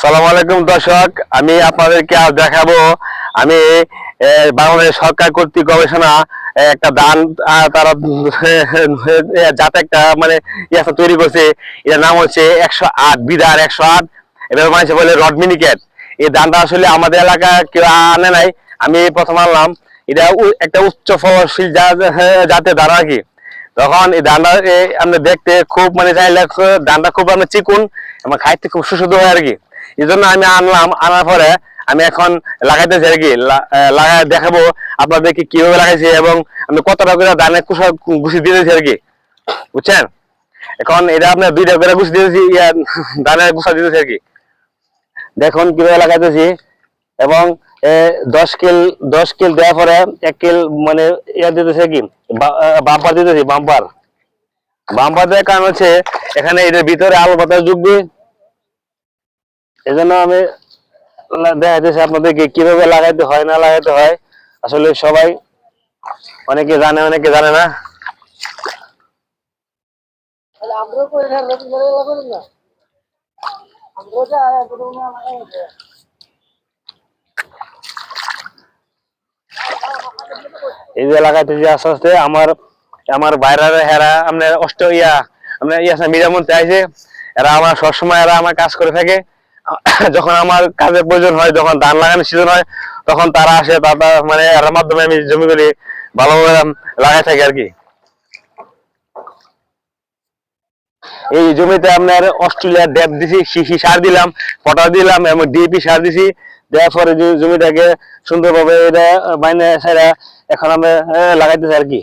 সালাম আলাইকুম দর্শক আমি আপনাদেরকে আজ দেখাবো আমি বাংলাদেশ সরকার কর্তৃক গবেষণা একটা দান তারা যাতে একটা মানে ইয়েটা তৈরি করছে। এর নাম হচ্ছে একশো আট বিধার একশো আট। এবার মানুষ বলে রড মিনিকেট। এই ধানটা আসলে আমাদের এলাকা কেউ আনে নাই আমি প্রথম আনলাম। এটা একটা উচ্চ ফলনশীল জাতের ধান আর কি। তখন এই এ, আপনি দেখতে খুব মানে চাইলে ধানটা খুব আপনার চিকুন এবং খাইতে খুব সুস্বাদু হয় আর কি। এই জন্য আমি আনলাম, আনার পরে আমি এখন লাগাইতেছি আর কি। লাগাই দেখাবো আপনাদেরকে কীভাবে লাগাইছি এবং আমি কতটা করে ধানের কুসা গুছি দিয়েছি আর কি। বুঝছেন? এখন এটা আপনার দুইটা করে গুছি দিয়েছি ধানের গুছা দিতেছি আর কি। দেখুন কীভাবে লাগাইতেছি এবং দশ কিল দশ কিল দেওয়ার পরে এক কিল মানে ইয়া দিতেছে কি বাম্পার দিতেছি, বাম্পার। বাম্পার দেওয়ার কারণ হচ্ছে এখানে এটার ভিতরে আলো বাতাস ঢুকবে এই জন্য আমি দেখাইতেছি আপনাদেরকে কীভাবে লাগাইতে হয় না লাগাইতে হয়। আসলে সবাই অনেকে জানে অনেকে জানে না। আমরাও যা এই যে লাগাইতেছি আস্তে আস্তে আমার আমার বাইরের হেরা আপনার অষ্ট ইয়া আপনার ইয়া মধ্যে আছে এরা আমার সবসময় এরা আমার কাজ করে থাকে। যখন আমার কাজের প্রয়োজন হয়, যখন ধান লাগানোর সিজন হয়, তখন তারা আসে, তারা মানে এর মাধ্যমে আমি জমিগুলি ভালোভাবে লাগাই থাকি আর কি। এই জমিতে আপনার অস্ট্রেলিয়া ড্যাপ দিছি শিশি সার দিলাম, পটাশ দিলাম, এবং ডিপি সার দিছি। দেওয়ার পরে জমিটাকে সুন্দরভাবে এটা বাইনে সেরা এখন আমরা লাগাইতেছি আর কি।